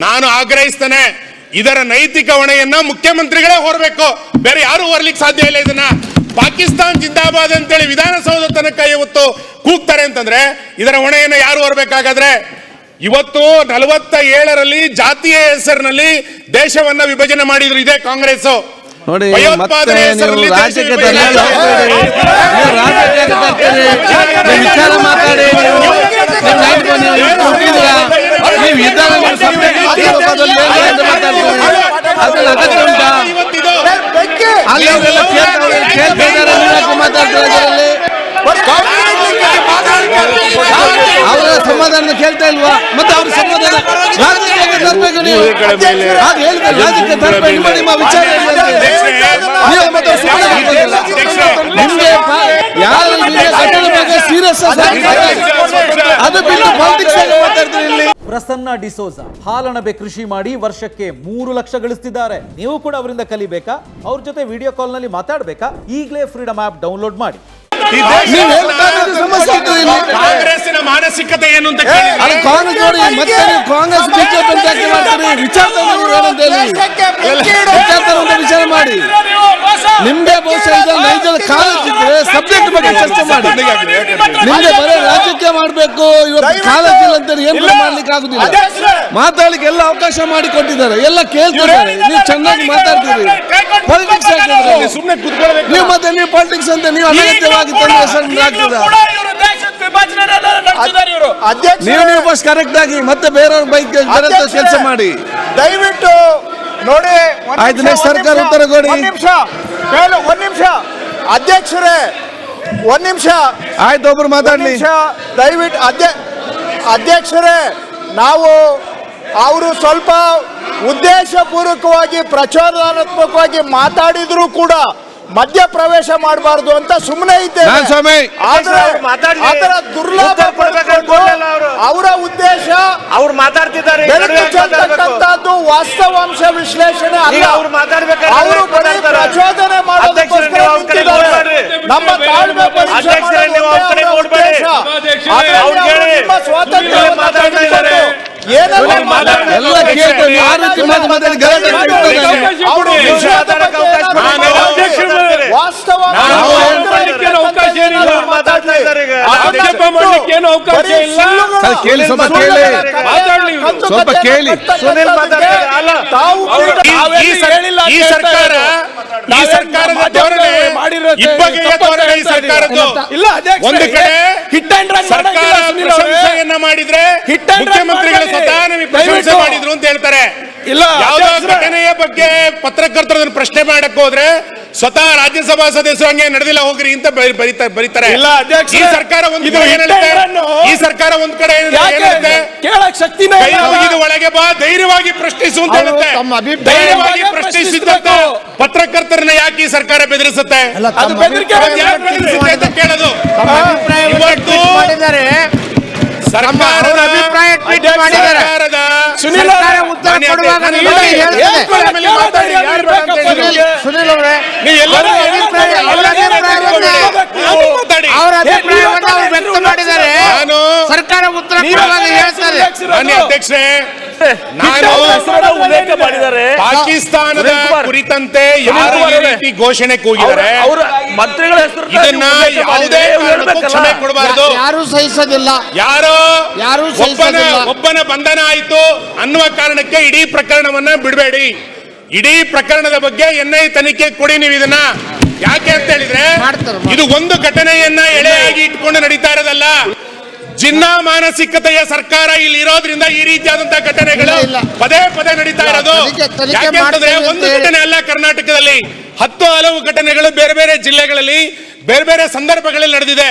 ನಾನು ಆಗ್ರಹಿಸ್ತೇನೆ ಇದರ ನೈತಿಕ ಹೊಣೆಯನ್ನ ಮುಖ್ಯಮಂತ್ರಿಗಳೇ ಹೊರಬೇಕು. ಬೇರೆ ಯಾರು ಹೊರಲಿಕ್ಕೆ ಸಾಧ್ಯ ಇಲ್ಲ ಇದನ್ನ. ಪಾಕಿಸ್ತಾನ್ ಜಿಂದಾಬಾದ್ ಅಂತೇಳಿ ವಿಧಾನಸೌಧ ತನಕ ಇವತ್ತು ಕೂಗ್ತಾರೆ ಅಂತಂದ್ರೆ ಇದರ ಹೊಣೆಯನ್ನ ಯಾರು ಹೊರಬೇಕಾಗಾದ್ರೆ ಇವತ್ತು ನಲವತ್ತ ಏಳರಲ್ಲಿ ಜಾತಿಯ ಹೆಸರಿನಲ್ಲಿ ದೇಶವನ್ನ ವಿಭಜನೆ ಮಾಡಿದ್ರು ಇದೇ ಕಾಂಗ್ರೆಸ್ ನೋಡಿ ಭಯೋತ್ಪಾದನೆ ಹೆಸರಲ್ಲಿ ವಿಚಾರ ಮಾತಾಡಿ ನೀವು ನೀವು ನೈಟ್ ನೀವು ಇಲ್ಲಿ ಕೂತಿದ್ದೀರಾ? ನೀವು ಇದ್ದಾಗ ನೀವು subject ಮಾತಾಡೋ ಬದಲು ಬೇರೆ ಏನಾದ್ರು ಮಾತಾಡ್ತೀರಿ. ಅದ್ರಲ್ಲಿ ಅಗತ್ಯ ಉಂಟಾ ಇವತ್ತಿದು ಅಲ್ಲಿ ಅವರೆಲ್ಲ ಕೇಳ್ತಾರೆ ಕೇಳ್ತಾ ಇದ್ದಾರೆ ನೀವು ಯಾಕೆ ಮಾತಾಡ್ತೀರಾ ಅದರಲ್ಲಿ ಅವರ ಸಮಾಧಾನ ಕೇಳ್ತಾ ಇಲ್ವಾ ಮತ್ತೆ ಅವ್ರ ಸಮಾಧಾನ ರಾಜ್ಯಕ್ಕೆ ತರಬೇಕು ನೀವು. ಹಾಗೆ ಹೇಳಿದ್ರೆ ರಾಜ್ಯಕ್ಕೆ ತರಬೇಕು ಮಾಡಿ ನಿಮ್ಮ ವಿಚಾರ ಏನಂತೆ? ನೀವು ಮತ್ತೆ ಸುಮ್ಮನೆ ಕೂತ್ಕೊಳ್ಳಿ. ಯಾರು ನಿಮಗೆ ಕಟ್ಟಡ ಬಗ್ಗೆ ಸೀರಿಯಸ್ ಅದು ಬಿಟ್ಟು ಪಾಲಿಟಿಕ್ಸ್ ಆಗಿ ಮಾತಾಡ್ತೀರಿ ಇಲ್ಲಿ ಪ್ರಸನ್ನ ಡಿಸೋಜ ಹಾಲಣಬೆ ಕೃಷಿ ಮಾಡಿ ವರ್ಷಕ್ಕೆ ಮೂರು ಲಕ್ಷ ಗಳಿಸ್ತಿದ್ದಾರೆ. ನೀವು ಕೂಡ ಅವರಿಂದ ಕಲಿಬೇಕಾ? ಅವ್ರ ಜೊತೆ ವಿಡಿಯೋ ಕಾಲ್ನಲ್ಲಿ ಮಾತಾಡ್ಬೇಕಾ? ಈಗಲೇ ಫ್ರೀಡಮ್ ಆಪ್ ಡೌನ್ಲೋಡ್ ಮಾಡಿ. ಸಮಸ್ಯೆ ಕಾಂಗ್ರೆಸ್ಸಿನ ಮಾನಸಿಕತೆ ಏನು ಅಂತ ಕಾಂಗ್ರೆಸ್ ನೋಡಿ ಮತ್ತೆ ನೀವು ಕಾಂಗ್ರೆಸ್ ಬಿಜೆಪಿ ಅಂತ ಯಾಕೆ ಮಾಡ್ತೀರಿ ವಿಚಾರ ಏನಂತ ಹೇಳಿ. ವಿಚಾರ ಮಾಡಿ. ನಿಮ್ಗೆ ಬಹುಶಃ ಇದ್ರಲ್ಲಿ ನೈಜ ಕಾಲೇಜ್ ಇದ್ರೆ ಸಬ್ಜೆಕ್ಟ್ ಬಗ್ಗೆ ಚರ್ಚೆ ಮಾಡಿ. ನಿಮ್ಗೆ ಬರೀ ರಾಜಕೀಯ ಮಾಡ್ಬೇಕು ಇವತ್ತು ಕಾಲೇಜ್ ಇಲ್ಲ ಅಂತ ಏನು ಮಾಡ್ಲಿಕ್ಕೆ ಆಗುದಿಲ್ಲ ಮಾತಾಡ್ಲಿಕ್ಕೆ ಎಲ್ಲ ಅವಕಾಶ ಮಾಡಿ ಕೊಟ್ಟಿದ್ದಾರೆ ಎಲ್ಲ ಕೇಳ್ತಿದ್ದಾರೆ. ನೀವು ಚೆನ್ನಾಗಿ ಮಾತಾಡ್ತೀರಿ. ಪಾಲಿಟಿಕ್ಸ್ ಸುಮ್ಮನೆ ಕುತ್ಕೊಳ್ಬೇಕು ನೀವು ಮತ್ತೆ ನೀವು ಪಾಲಿಟಿಕ್ಸ್ ಅಂತ ನೀವು ಅನಗತ್ಯವಾಗಿ ಹಾಕ್ತೀರಾ ನೀವು ನೀವು ಫಸ್ಟ್ ಕರೆಕ್ಟ್ ಆಗಿ ಮತ್ತೆ ಬೇರೆಯವ್ರ ಬೈಕ್ ಕೆಲಸ ಮಾಡಿ. ದಯವಿಟ್ಟು ನೋಡಿ ಆಯ್ತು, ನಿಮಿಷ, ಸರ್ಕಾರ ಉತ್ತರ ಕೊಡಿ. ಒಂದ್ ನಿಮಿಷ ಒಂದ್ ನಿಮಿಷ. ಅಧ್ಯಕ್ಷರೇ ಒಂದ್ ನಿಮಿಷ. ಆಯ್ತು ಒಬ್ರು ಮಾತಾಡ್ಲಿ. ದಯವಿಟ್ಟು ಅಧ್ಯ ಅಧ್ಯಕ್ಷರೇ ನಾವು ಅವರು ಸ್ವಲ್ಪ ಉದ್ದೇಶಪೂರ್ವಕವಾಗಿ ಪ್ರಚೋದನಾತ್ಮಕವಾಗಿ ಮಾತಾಡಿದ್ರು ಕೂಡ ಮಧ್ಯ ಪ್ರವೇಶ ಮಾಡಬಾರ್ದು ಅಂತ ಸುಮ್ಮನೆ ಇದ್ದೇವೆ. ಆದ್ರೆ ಅದರ ದುರ್ಲಾಭ ಅವರು. ಅವರ ಉದ್ದೇಶ ಅವ್ರು ಮಾತಾಡ್ತಿದ್ದಾರೆ ವಾಸ್ತವಾಂಶ ವಿಶ್ಲೇಷಣೆ ಅಲ್ಲ. ಅವ್ರು ಬರೀ. ಪ್ರಚೋದನೆ ಮಾಡೋದಕ್ಕೋಸ್ಕರ. ನಮ್ಮ ತಾಳ್ಮೆ ಅಧ್ಯಕ್ಷರೇ, ನೀವು ಅವ್ರ ಕಡೆ ಮಾಡೋದು ನೋಡ್ಬೇಡಿ. ಉದ್ದೇಶ. ಅವ್ರು ಆದ್ರೆ ಅವರು ಕೇಳಿ. ನಿಮ್ಮ ಸ್ವಾತಂತ್ರ್ಯವನ್ನು ಸುನಿಲ್ ಮಾತಾಡ್ತಾ ಇದ್ದಾರೆ. ತೆಗೆದುಕೊಂಡು ಏನೆಲ್ಲ ಸುನಿಲ್ ಮಾತಾಡ್ತಾ ಮಾತಾಡ್ತಾರೆ? ಎಲ್ಲ ಕೇಳ್ತಾರೆ ನೀವು ಆ ರೀತಿ ಮಾತು ಮಾತಾಡಿ ಗಲಾಟೆ ಮಾಡ್ತಾರೆ. ಅವರು ನೀವು ವಿಷಯದ ಮಾತಾಡಕ್ಕೆ ಬಗ್ಗೆ ಅವಕಾಶ ಏನಾದ್ರು ಮಾಡಿ. ಮಾತಾಡಿ. ಅಧ್ಯಕ್ಷರೇ, ವಾಸ್ತವ ನಾವು ಮಾತಾಡ್ಲಿಕ್ಕೆ ಅವಕಾಶ ಏನಿಲ್ಲ. ಏನಾದ್ರು ಮಾತಾಡ್ತಾ ಇದ್ದಾರೆ ಈಗ. ಅದನ್ನ ಆಕ್ಷೇಪ ಬಿಟ್ಟು ಮಾಡ್ಲಿಕ್ಕೆ ಏನು ಅವಕಾಶ ಇಲ್ಲ. ಸುಳ್ಳುಗಳು- ಕೇಳಿ, ಸ್ವಲ್ಪ ಕೇಳಿ. ಮಾತಾಡ್ಲಿ ಸ್ವಲ್ಪ ಕೇಳಿ. ಸುನಿಲ್ ಈ- ಈ ಸರ್- ಈ ಸರ್ಕಾರ ಈ ಸರ್ಕಾರದ ಧೋರಣೆ ಇಬ್ಬಗೆಯ ಧೋರಣೆ ಈ ಸರ್ಕಾರದ್ದು ಒಂದು ಕಡೆ ಸರ್ಕಾರ ಪ್ರಶಂಸೆಯನ್ನ ಮಾಡಿದ್ರೆ ಮುಖ್ಯಮಂತ್ರಿಗಳ ಸ್ವತಃ ನಮಗೆ ಪ್ರಶಂಸೆ ಮಾಡಿದ್ರು ಅಂತ ಹೇಳ್ತಾರೆ. ಇಲ್ಲ, ಯಾವುದೋ. ಘಟನೆಯ ಬಗ್ಗೆ ಪತ್ರಕರ್ತರದನ್ನು ಪ್ರಶ್ನೆ ಮಾಡಕ್ ಹೋದ್ರೆ ಸ್ವತಃ ರಾಜ್ಯಸಭಾ ಸದಸ್ಯರು ಹಂಗೆ ನಡೆದಿಲ್ಲ ಹೋಗ್ರಿ ಅಂತ ಬರಿ- ಬರೀತಾರೆ. ಇಲ್ಲ, ಅಧ್ಯಕ್ಷ ಈ ಸರ್ಕಾರ ಒಂದು ಈ ಸರ್ಕಾರ ಒಂದ್ ಕಡೆ ಹೇಳುತ್ತೆ ಕೇಳಕ್ ಮುಗಿದು ಒಳಗೆ ಬಾ ಧೈರ್ಯವಾಗಿ ಪ್ರಶ್ನಿಸು ಅಂತ ಹೇಳುತ್ತೆ. ತಮ್ಮ ಧೈರ್ಯವಾಗಿ ಪ್ರಶ್ನಿಸಿದಂತ ಪತ್ರಕರ್ತರನ್ನ ಯಾಕೆ ಈ ಸರ್ಕಾರ ಬೆದರಿಸುತ್ತೆ? ಅದು ಬೆದರಿಕೆ ಯಾಕೆ ಬೆದರಿಸುತ್ತೆ ಅಂತ ಕೇಳೋದು. ಇವತ್ತು ಸರ್ಕಾರದ ಅಭಿಪ್ರಾಯ ಟ್ವೀಟ್ ಮಾಡಿದ್ದಾರೆ. ಸುನಿಲ್ ಉತ್ತರ ಕೊಡುವಾಗ? ಸುನಿಲ್- ಅವರೇ ಅವರ ಅಭಿಪ್ರಾಯ ಅಭಿಪ್ರಾಯ- ಅವರ ನಾನು ಅಭಿಪ್ರಾಯವನ್ನು ಅವರು ವ್ಯಕ್ತ ಮಾಡಿದ್ದಾರೆ. ಸರ್ಕಾರ ಉತ್ತರ ಕೊಡುವಾಗ ಹೇಳ್ತಾರೆ ಮಾನ್ಯ ಅಧ್ಯಕ್ಷರೇ. ನಾನು ಉಲ್ಲೇಖ ಮಾಡಿದ್ದಾರೆ. ಪಾಕಿಸ್ತಾನದ. ಕುರಿತಂತೆ ಯಾರು ಈ ರೀತಿ ಘೋಷಣೆ ಕೂಗಿದ್ದಾರೆ? ಅವರ ಮಂತ್ರಿಗಳ ಹೆಸರು ಇದನ್ನ ಯಾವುದೇ ಕಾರಣಕ್ಕೂ ಕ್ಷಮೆ ಕೊಡಬಾರದು. ಯಾರು ಸಹಿಸೋದಿಲ್ಲ. ಯಾರೋ ಯಾರು ಒಬ್ಬನ ಸಹಿಸೋದಿಲ್ಲ. ಒಬ್ಬನ ಬಂಧನ ಆಯ್ತು ಅನ್ನುವ ಕಾರಣಕ್ಕೆ ಇಡೀ ಪ್ರಕರಣವನ್ನ ಬಿಡಬೇಡಿ. ಇಡೀ ಪ್ರಕರಣದ ಬಗ್ಗೆ ಎನ್ಐ ಐ ತನಿಖೆ ಕೊಡಿ ನೀವು ಇದನ್ನ. ಯಾಕೆ ಅಂತ ಹೇಳಿದ್ರೆ. ಇದು ಒಂದು ಘಟನೆಯನ್ನ ಎಳೆಯಾಗಿ ಇಟ್ಕೊಂಡು ನಡೀತಾ ಇರೋದಲ್ಲ. ಜಿನ್ನಾ ಮಾನಸಿಕತೆಯ ಸರ್ಕಾರ ಇಲ್ಲಿ ಇರೋದ್ರಿಂದ ಈ ರೀತಿಯಾದಂತಹ ಘಟನೆಗಳು. ಪದೇ ಪದೇ ನಡೀತಾ ಇರೋದು. ಯಾಕೆಂದ್ರೆ ಒಂದು ಘಟನೆ ಅಲ್ಲ ಕರ್ನಾಟಕದಲ್ಲಿ. ಹತ್ತು ಹಲವು ಘಟನೆಗಳು ಬೇರೆ ಬೇರೆ ಜಿಲ್ಲೆಗಳಲ್ಲಿ ಬೇರೆ ಬೇರೆ ಸಂದರ್ಭಗಳಲ್ಲಿ ನಡೆದಿದೆ.